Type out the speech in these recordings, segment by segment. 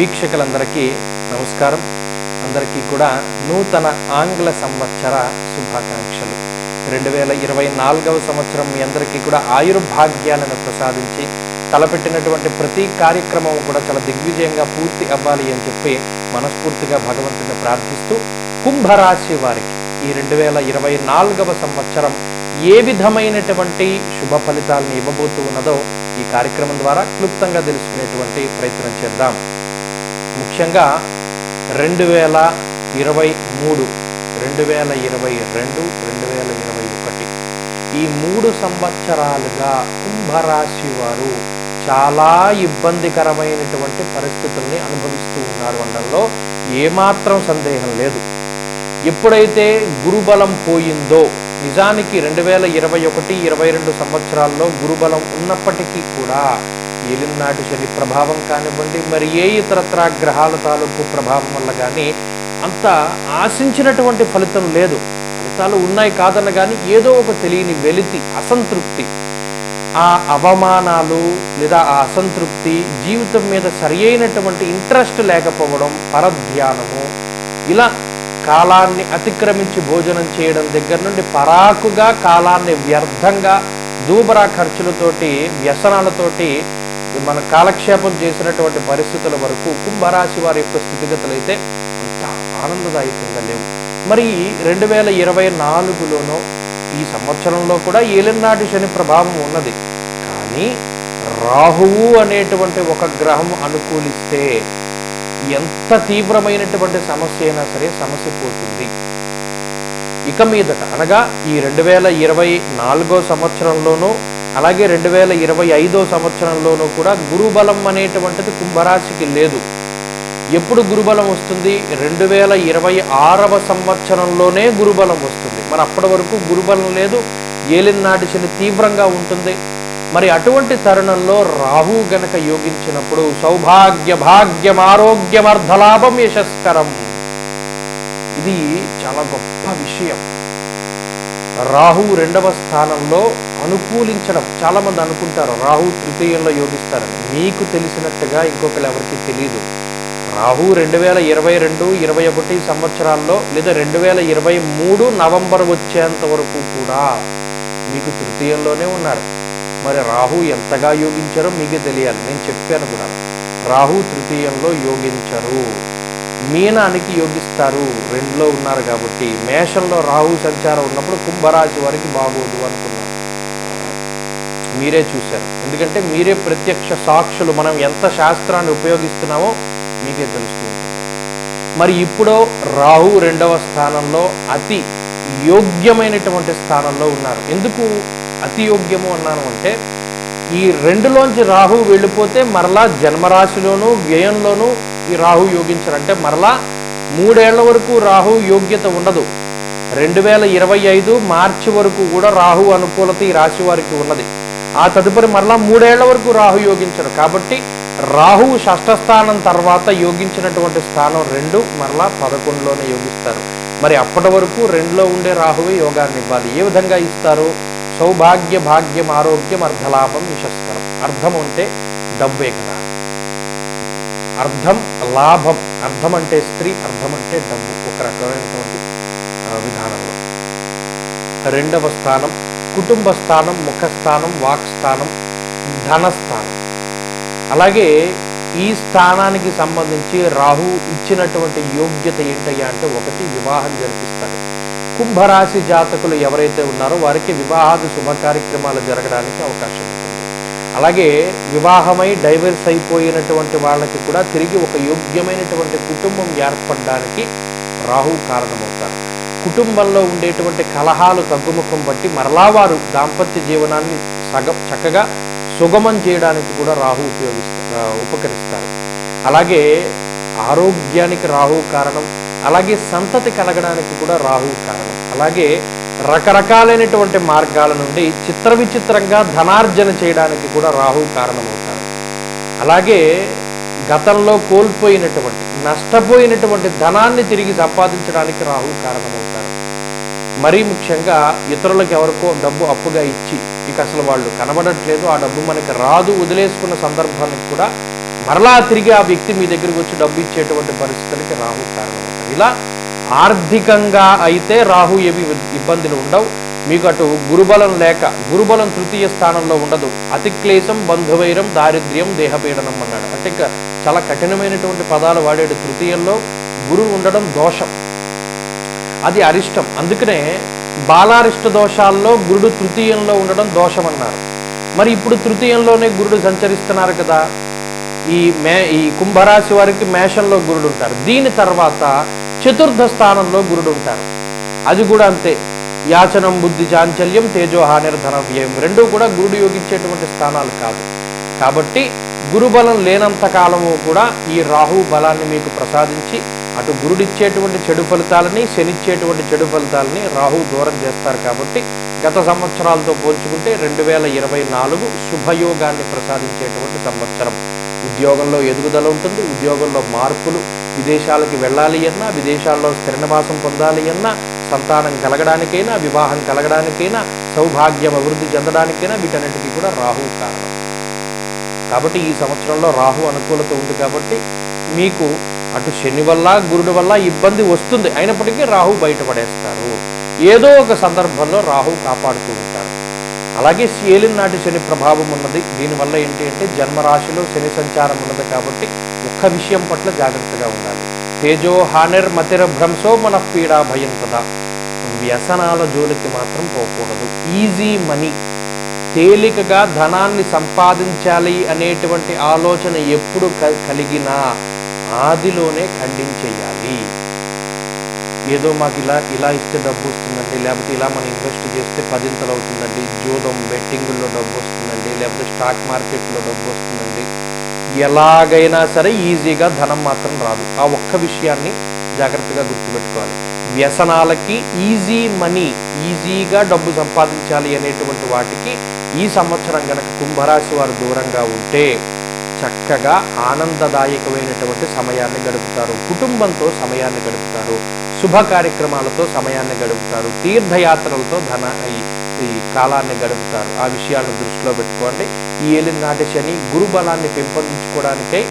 వీక్షకులందరికీ నమస్కారం. అందరికీ కూడా నూతన ఆంగ్ల సంవత్సర శుభాకాంక్షలు. రెండు వేల ఇరవై నాలుగవ సంవత్సరం మీ అందరికీ కూడా ఆయుర్భాగ్యాలను ప్రసాదించి తలపెట్టినటువంటి ప్రతి కార్యక్రమం కూడా చాలా దిగ్విజయంగా పూర్తి అవ్వాలి అని చెప్పి మనస్ఫూర్తిగా భగవంతుని ప్రార్థిస్తూ కుంభరాశి వారికి ఈ రెండు వేల ఇరవై నాలుగవ సంవత్సరం ఏ విధమైనటువంటి శుభ ఫలితాలను ఇవ్వబోతూ ఉన్నదో ఈ కార్యక్రమం ద్వారా క్లుప్తంగా తెలుసుకునేటువంటి ప్రయత్నం చేద్దాం. ముఖ్యంగా రెండు వేల ఇరవై మూడు రెండు వేల ఇరవై రెండు రెండు వేల ఇరవై ఒకటి. ఈ మూడు సంవత్సరాలుగా కుంభరాశి వారు చాలా ఇబ్బందికరమైనటువంటి పరిస్థితుల్ని అనుభవిస్తూ ఉన్నారు అనడంలో ఏమాత్రం సందేహం లేదు. ఎప్పుడైతే గురుబలం పోయిందో నిజానికి రెండు వేల ఇరవై ఒకటి ఇరవై రెండు సంవత్సరాల్లో గురుబలం ఉన్నప్పటికీ కూడా ఏలినాటి శని ప్రభావం కానివ్వండి మరి ఏ ఇతరత్ర గ్రహాల తాలూకు ప్రభావం వల్ల కానీ అంత ఆశించినటువంటి ఫలితం లేదు. ఫలితాలు ఉన్నాయి కాదన్న కానీ ఏదో ఒక తెలియని వెలితి అసంతృప్తి. ఆ అవమానాలు లేదా ఆ అసంతృప్తి జీవితం మీద సరి అయినటువంటి ఇంట్రెస్ట్ లేకపోవడం పరధ్యానము ఇలా కాలాన్ని అతిక్రమించి భోజనం చేయడం దగ్గర నుండి పరాకుగా కాలాన్ని వ్యర్థంగా దూబరా ఖర్చులతోటి వ్యసనాలతోటి మన కాలక్షేపం చేసినటువంటి పరిస్థితుల వరకు కుంభరాశి వారి యొక్క స్థితిగతులు అయితే అంత ఆనందదాయకంగా లేవు. మరి రెండు వేల ఇరవై నాలుగులోనో ఈ సంవత్సరంలో కూడా ఏలినాటి శని ప్రభావం ఉన్నది. కానీ రాహువు అనేటువంటి ఒక గ్రహం అనుకూలిస్తే ఎంత తీవ్రమైనటువంటి సమస్య అయినా సరే సమస్య పోతుంది. ఇక మీదట అనగా ఈ రెండు వేల ఇరవై నాలుగో సంవత్సరంలోనూ అలాగే రెండు వేల ఇరవై ఐదో సంవత్సరంలోనూ కూడా గురుబలం అనేటువంటిది కుంభరాశికి లేదు. ఎప్పుడు గురుబలం వస్తుంది? రెండు వేల ఇరవై ఆరవ సంవత్సరంలోనే గురుబలం వస్తుంది. మరి అప్పటి వరకు గురుబలం లేదు. ఏలినాటి శని తీవ్రంగా ఉంటుంది. మరి అటువంటి తరుణంలో రాహు గనక యోగించినప్పుడు సౌభాగ్య భాగ్యం ఆరోగ్యం అర్ధలాభం యశస్కరం. ఇది చాలా గొప్ప విషయం. రాహు రెండవ స్థానంలో అనుకూలించడం. చాలా మంది అనుకుంటారు రాహు తృతీయంలో యోగిస్తారని. మీకు తెలిసినట్టుగా ఇంకొకరు ఎవరికి తెలియదు రాహు రెండు వేల ఇరవై రెండు ఇరవై ఒకటి సంవత్సరాల్లో లేదా రెండు వేల ఇరవై మూడు నవంబర్ వచ్చేంత వరకు కూడా మీకు తృతీయంలోనే ఉన్నారు. మరి రాహు ఎంతగా యోగించారో మీకే తెలియాలి. నేను చెప్పాను కూడా. రాహు తృతీయంలో యోగించరు. మీనానికి యోగిస్తారు. రెండులో ఉన్నారు కాబట్టి. మేషంలో రాహు సంచారం ఉన్నప్పుడు కుంభరాశి వారికి బాగోదు అనుకున్నాను మీరే చూశారు. ఎందుకంటే మీరే ప్రత్యక్ష సాక్షులు. మనం ఎంత శాస్త్రాన్ని ఉపయోగిస్తున్నామో మీకే తెలుస్తూ ఉంటుంది. మరి ఇప్పుడు రాహు రెండవ స్థానంలో అతి యోగ్యమైనటువంటి స్థానంలో ఉన్నారు. ఎందుకు అతి యోగ్యము అన్నాను అంటే ఈ రెండులోంచి రాహు వెళ్ళిపోతే మరలా జన్మరాశిలోనూ వ్యయంలోనూ ఈ రాహు యోగించారంటే మరలా మూడేళ్ళ వరకు రాహు యోగ్యత ఉండదు. రెండు వేల ఇరవై ఐదు మార్చి వరకు కూడా రాహు అనుకూలత ఈ రాశి వారికి ఉన్నది. ఆ తదుపరి మరలా మూడేళ్ళ వరకు రాహు యోగించరు కాబట్టి రాహువు షష్ఠస్థానం తర్వాత యోగించినటువంటి స్థానం రెండు మరలా పదకొండులోనే యోగిస్తారు. మరి అప్పటి వరకు రెండులో ఉండే రాహువే యోగాన్ని ఇవ్వాలి. ఏ విధంగా ఇస్తారు? సౌభాగ్య భాగ్యం ఆరోగ్యం అర్ధలాభం యశస్కరం అర్థం అంటే డబ్బే కదా. అర్థం లాభం. అర్థం అంటే స్త్రీ అర్థం అంటే డబ్బు. ఒక రకమైనటువంటి విధానంలో. రెండవ స్థానం కుటుంబ స్థానం ముఖస్థానం వాక్స్థానం ధనస్థానం. అలాగే ఈ స్థానానికి సంబంధించి రాహు ఇచ్చినటువంటి యోగ్యత ఏంటయ్యా అంటే ఒకటి వివాహం జరిపిస్తాడు. కుంభరాశి జాతకులు ఎవరైతే ఉన్నారో వారికి వివాహాది శుభ కార్యక్రమాలు జరగడానికి అవకాశం ఉంటుంది. అలాగే వివాహమై డైవర్స్ అయిపోయినటువంటి వాళ్ళకి కూడా తిరిగి ఒక యోగ్యమైనటువంటి కుటుంబం ఏర్పడడానికి రాహు కారణమవుతారు. కుటుంబంలో ఉండేటువంటి కలహాలు తగ్గుముఖం బట్టి మరలా వారు దాంపత్య జీవనాన్ని సగం చక్కగా సుగమం చేయడానికి కూడా రాహు ఉపయోగిస్తారు ఉపకరిస్తారు. అలాగే ఆరోగ్యానికి రాహు కారణం అలాగే సంతతి కలగడానికి కూడా రాహు కారణం. అలాగే రకరకాలైనటువంటి మార్గాల నుండి చిత్ర విచిత్రంగా ధనార్జన చేయడానికి కూడా రాహు కారణమవుతారు. అలాగే గతంలో కోల్పోయినటువంటి నష్టపోయినటువంటి ధనాన్ని తిరిగి సంపాదించడానికి రాహు కారణమవుతారు. మరీ ముఖ్యంగా ఇతరులకు ఎవరికో డబ్బు అప్పుగా ఇచ్చి ఇక అసలు వాళ్ళు కనబడట్లేదు ఆ డబ్బు మనకి రాదు వదిలేసుకున్న సందర్భానికి కూడా మరలా తిరిగి ఆ వ్యక్తి మీ దగ్గరికి వచ్చి డబ్బు ఇచ్చేటువంటి పరిస్థితులకి రాహు కారణమవుతారు. ఇలా ఆర్థికంగా అయితే రాహు ఏవి ఇబ్బందులు ఉండవు. మీకు అటు గురుబలం లేక గురుబలం తృతీయ స్థానంలో ఉండదు. అతిక్లేశం బంధువైరం దారిద్ర్యం దేహపీడనం అన్నాడు. అంటే ఇంకా చాలా కఠినమైనటువంటి పదాలు వాడాడు. తృతీయంలో గురువు ఉండడం దోషం. అది అరిష్టం. అందుకనే బాలారిష్ట దోషాల్లో గురుడు తృతీయంలో ఉండడం దోషం అన్నారు మరి ఇప్పుడు తృతీయంలోనే గురుడు సంచరిస్తున్నారు కదా. ఈ మే ఈ కుంభరాశి వారికి మేషంలో గురుడు ఉంటారు. దీని తర్వాత చతుర్థ స్థానంలో గురుడు ఉంటారు. అది కూడా అంతే. యాచనం బుద్ధి చాంచల్యం తేజోహానిర్ధన వ్యయం రెండూ కూడా గురుడు యోగించేటువంటి స్థానాలు కాదు. కాబట్టి గురుబలం లేనంత కాలము కూడా ఈ రాహు బలాన్ని మీకు ప్రసాదించి అటు గురుడిచ్చేటువంటి చెడు ఫలితాలని శనిచ్చేటువంటి చెడు ఫలితాలని రాహు దూరం చేస్తారు కాబట్టి గత సంవత్సరాలతో పోల్చుకుంటే రెండు వేల ఇరవై నాలుగు శుభయోగాన్ని ప్రసాదించేటువంటి సంవత్సరం. ఉద్యోగంలో ఎదుగుదల ఉంటుంది ఉద్యోగంలో మార్పులు విదేశాలకి వెళ్ళాలి అన్నా విదేశాల్లో స్థిర నివాసం పొందాలి అన్నా సంతానం కలగడానికైనా వివాహం కలగడానికైనా సౌభాగ్యం అభివృద్ధి చెందడానికైనా వీటన్నిటికీ కూడా రాహు కారణం. కాబట్టి ఈ సంవత్సరంలో రాహు అనుకూలత ఉంది కాబట్టి మీకు అటు శని వల్ల గురుడు వల్ల ఇబ్బంది వస్తుంది. అయినప్పటికీ రాహు బయటపడేస్తారు. ఏదో ఒక సందర్భంలో రాహు కాపాడుతూ ఉంటారు. అలాగే ఏలిన నాటి శని ప్రభావం ఉన్నది. దీనివల్ల ఏంటి అంటే జన్మరాశిలో శని సంచారం ఉన్నది కాబట్టి ఒక్క విషయం పట్ల జాగ్రత్తగా ఉండాలి. తేజో హానిర్ మతిర భ్రంశో మన పీడా భయం కదా. వ్యసనాల జోలికి మాత్రం పోకూడదు. Easy money. తేలికగా ధనాన్ని సంపాదించాలి అనేటువంటి ఆలోచన ఎప్పుడు కలిగినా ఆదిలోనే ఖండించేయాలి. ఏదో మాకు ఇలా ఇలా ఇస్తే డబ్బు వస్తుందండి లేకపోతే ఇలా మనం ఇన్వెస్ట్ చేస్తే పదింతలు అవుతుందండి జూదం బెట్టింగుల్లో డబ్బు వస్తుందండి లేకపోతే స్టాక్ మార్కెట్లో డబ్బు వస్తుందండి. ఎలాగైనా సరే ఈజీగా ధనం మాత్రం రాదు. ఆ ఒక్క విషయాన్ని జాగ్రత్తగా గుర్తుపెట్టుకోవాలి. వ్యసనాలకి ఈజీ మనీ ఈజీగా డబ్బు సంపాదించాలి అనేటువంటి వాటికి ఈ సంవత్సరం గనక కుంభరాశి వారు దూరంగా ఉంటే చక్కగా ఆనందదాయకమైనటువంటి సమయాన్ని గడుపుతారు. కుటుంబంతో సమయాన్ని గడుపుతారు. శుభ కార్యక్రమాలతో సమయాన్ని గడుపుతారు. తీర్థయాత్రలతో ధన ఈ కాలాన్ని గడుపుతారు. ఆ విషయాలను దృష్టిలో పెట్టుకోండి. ఈ ఏలినాటి శని గురుబలాన్ని పెంపొందించుకోవడానికై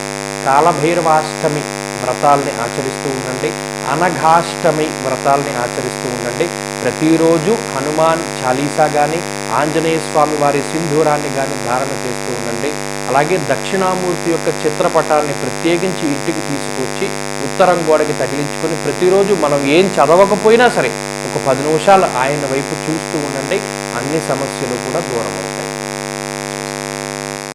కాలభైరవాష్టమి వ్రతాల్ని ఆచరిస్తూ ఉండండి. అనఘాష్టమి వ్రతాల్ని ఆచరిస్తూ ఉండండి. ప్రతిరోజు హనుమాన్ చాలీసా కానీ ఆంజనేయ స్వామి వారి సింధూరాన్ని కానీ ధారణ చేస్తూ ఉండండి. అలాగే దక్షిణామూర్తి యొక్క చిత్రపటాన్ని ప్రత్యేకించి ఇంటికి తీసుకొచ్చి ఉత్తరం గోడకి తగిలించుకొని ప్రతిరోజు మనం ఏం చదవకపోయినా సరే ఒక పది నిమిషాలు ఆయన వైపు చూస్తూ ఉండండి. అన్ని సమస్యలు కూడా దూరం అవుతాయి